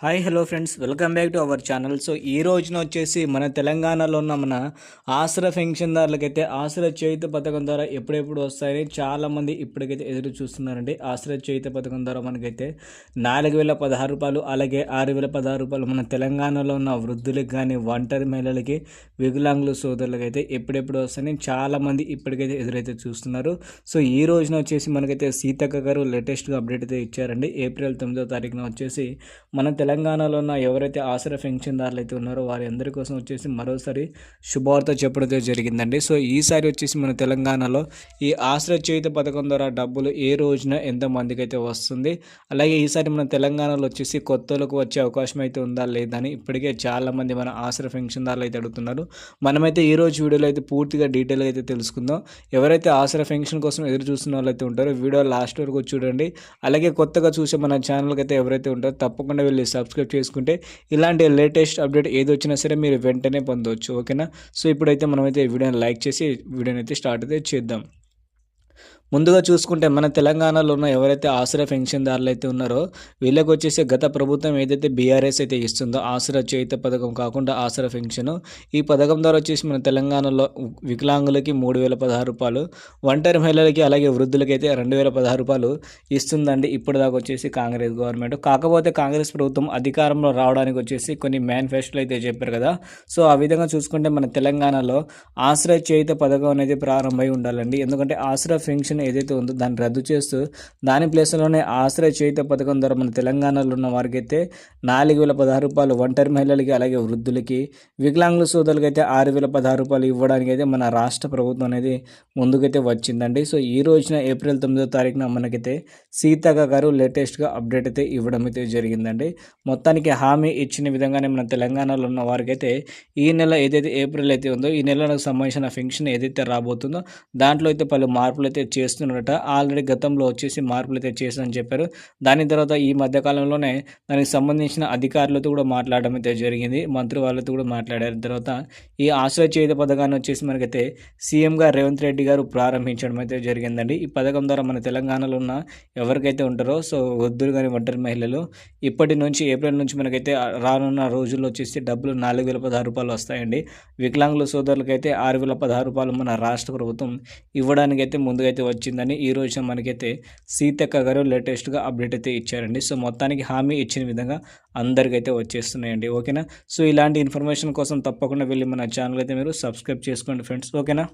Hi hello friends. Welcome back to our channel. So ఈ రోజున వచ్చేసి మన తెలంగాణలో ఉన్న మన ఆసరా పెన్షన్దారులకైతే ఆసరా చేయుత పథకం ద్వారా ఎప్పుడెప్పుడు వస్తాయని చాలామంది ఇప్పటికైతే ఎదురు చూస్తున్నారండి. ఆసరా చేయుత పథకం ద్వారా మనకైతే నాలుగు వేల పదహారు రూపాయలు అలాగే ఆరు వేల పదహారు రూపాయలు మన తెలంగాణలో ఉన్న వృద్ధులకు కానీ ఒంటరి మహిళలకి వికలాంగుల సోదరులకు అయితే ఎప్పుడెప్పుడు వస్తాయని చాలామంది ఇప్పటికైతే ఎదురైతే చూస్తున్నారు. సో ఈ రోజున వచ్చేసి మనకైతే సీతక్క గారు లేటెస్ట్గా అప్డేట్ అయితే ఇచ్చారండి. ఏప్రిల్ తొమ్మిదో తారీఖున వచ్చేసి మన తెలంగాణలో ఉన్న ఎవరైతే ఆసరా పెన్షన్దారులు అయితే ఉన్నారో వారి అందరి కోసం వచ్చేసి మరోసారి శుభవార్త చెప్పడం జరిగిందండి. సో ఈసారి వచ్చేసి మన తెలంగాణలో ఈ ఆసరా చేయుత పథకం ద్వారా డబ్బులు ఏ రోజున ఎంతమందికి అయితే వస్తుంది అలాగే ఈసారి మన తెలంగాణలో వచ్చేసి కొత్తలకు వచ్చే అవకాశం అయితే ఉందా లేదని ఇప్పటికే చాలామంది మన ఆసరా పెన్షన్దారులు అయితే అడుగుతున్నారు. మనమైతే ఈ రోజు వీడియోలో అయితే పూర్తిగా డీటెయిల్గా అయితే తెలుసుకుందాం. ఎవరైతే ఆసరా పెన్షన్ కోసం ఎదురు చూస్తున్న వాళ్ళు అయితే ఉంటారో వీడియో లాస్ట్ వరకు చూడండి. అలాగే కొత్తగా చూసే మన ఛానల్కి అయితే ఎవరైతే ఉంటారో తప్పకుండా వెళ్ళి సబ్స్క్రైబ్ చేసుకుంటే ఇలాంటి లేటెస్ట్ అప్డేట్ ఏది వచ్చినా సరే మీరు వెంటనే పొందవచ్చు ఓకేనా? సో ఇప్పుడైతే మనమైతే వీడియోని లైక్ చేసి వీడియోని అయితే స్టార్ట్ అయితే చేద్దాం. ముందుగా చూసుకుంటే మన తెలంగాణలో ఉన్న ఎవరైతే ఆసరా పెన్షన్దారులు అయితే ఉన్నారో వీళ్ళకి వచ్చేసి గత ప్రభుత్వం ఏదైతే బీఆర్ఎస్ అయితే ఇస్తుందో ఆసరా చేత పథకం కాకుండా ఆసరా పెన్షన్ ఈ పథకం ద్వారా వచ్చేసి మన తెలంగాణలో వికలాంగులకి మూడు వేల పదహారు రూపాయలు ఒంటరి మహిళలకి అలాగే వృద్ధులకి అయితే రెండు వేల పదహారు రూపాయలు ఇస్తుందండి ఇప్పటిదాకా వచ్చేసి కాంగ్రెస్ గవర్నమెంట్. కాకపోతే కాంగ్రెస్ ప్రభుత్వం అధికారంలో రావడానికి వచ్చేసి కొన్ని మేనిఫెస్టోలు అయితే చెప్పారు కదా. సో ఆ విధంగా చూసుకుంటే మన తెలంగాణలో ఆసరా చేత పథకం అనేది ప్రారంభమై ఉండాలండి. ఎందుకంటే ఆసరా పెన్షన్ పెన్షన్ ఏదైతే ఉందో దాన్ని రద్దు చేస్తూ దాని ప్లేస్లోనే ఆశ్రయ చేయుత పథకం ద్వారా మన తెలంగాణలో ఉన్న వారికి అయితే నాలుగు వేల పదహారు రూపాయలు ఒంటరి మహిళలకి అలాగే వృద్ధులకి వికలాంగుల సోదరులకి అయితే ఆరు వేల పదహారు రూపాయలు ఇవ్వడానికి అయితే మన రాష్ట్ర ప్రభుత్వం అనేది ముందుకైతే వచ్చిందండి. సో ఈ రోజున ఏప్రిల్ తొమ్మిదో తారీఖున మనకైతే సీతక్క గారు లేటెస్ట్గా అప్డేట్ అయితే ఇవ్వడం అయితే జరిగిందండి. మొత్తానికి హామీ ఇచ్చిన విధంగానే మన తెలంగాణలో ఉన్న వారికి అయితే ఈ నెల ఏదైతే ఏప్రిల్ అయితే ఉందో ఈ నెలకు సంబంధించిన ఫంక్షన్ ఏదైతే రాబోతుందో దాంట్లో అయితే పలు మార్పులు అయితే చేస్తున్నారట. ఆల్రెడీ గతంలో వచ్చేసి మార్పులు అయితే చేశారని చెప్పారు. దాని తర్వాత ఈ మధ్యకాలంలోనే దానికి సంబంధించిన అధికారులతో కూడా మాట్లాడడం అయితే జరిగింది. మంత్రి వాళ్ళతో కూడా మాట్లాడారు. తర్వాత ఈ ఆశ్రయ చేత పథకాన్ని వచ్చేసి మనకైతే సీఎంగా రేవంత్ రెడ్డి గారు ప్రారంభించడం అయితే జరిగిందండి. ఈ పథకం ద్వారా మన తెలంగాణలో ఉన్న ఎవరికైతే ఉంటారో సో వృద్ధులు కానీ ఒంటరి మహిళలు ఇప్పటి నుంచి ఏప్రిల్ నుంచి మనకైతే రానున్న రోజుల్లో వచ్చేసి డబ్బులు నాలుగు వేల పదహారు రూపాయలు వస్తాయండి. వికలాంగుల సోదరులకైతే ఆరు వేల పదహారు రూపాయలు మన రాష్ట్ర ప్రభుత్వం ఇవ్వడానికైతే అయితే వచ్చిందని ఈ రోజున మనకైతే సీతక్క గారు లేటెస్ట్గా అప్డేట్ అయితే ఇచ్చారండి. సో మొత్తానికి హామీ ఇచ్చిన విధంగా అందరికైతే వచ్చేస్తున్నాయండి. ఓకేనా? సో ఇలాంటి ఇన్ఫర్మేషన్ కోసం తప్పకుండా వెళ్ళి మన ఛానల్ అయితే మీరు సబ్స్క్రైబ్ చేసుకోండి ఫ్రెండ్స్. ఓకేనా?